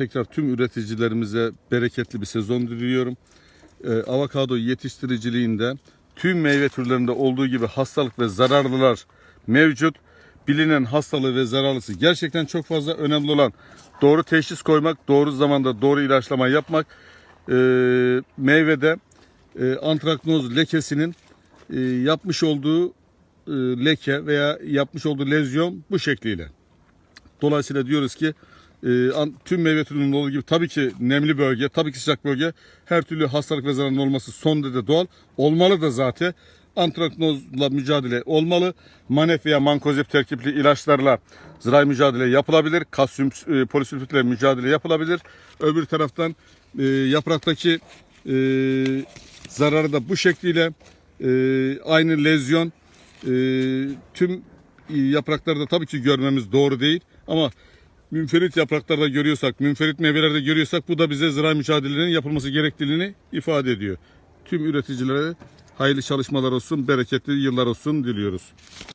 tekrar tüm üreticilerimize bereketli bir sezon diliyorum. Ee, avokado yetiştiriciliğinde tüm meyve türlerinde olduğu gibi hastalık ve zararlılar mevcut. Bilinen hastalığı ve zararlısı gerçekten çok fazla önemli olan doğru teşhis koymak, doğru zamanda doğru ilaçlama yapmak. Ee, meyvede e, antraknoz lekesinin e, yapmış olduğu e, leke veya yapmış olduğu lezyon bu şekliyle. Dolayısıyla diyoruz ki e, tüm meyve türünün olduğu gibi tabii ki nemli bölge, tabii ki sıcak bölge her türlü hastalık ve zararın olması son derece doğal. Olmalı da zaten. Antraknozla mücadele olmalı. Manef veya mankozep terkipli ilaçlarla zirai mücadele yapılabilir. Kalsiyum e, polisülfitle mücadele yapılabilir. Öbür taraftan e, yapraktaki e, zararı da bu şekliyle e, aynı lezyon e, tüm yapraklarda tabii ki görmemiz doğru değil ama münferit yapraklarda görüyorsak, münferit meyvelerde görüyorsak bu da bize zirai mücadelenin yapılması gerektiğini ifade ediyor. Tüm üreticilere hayırlı çalışmalar olsun, bereketli yıllar olsun diliyoruz.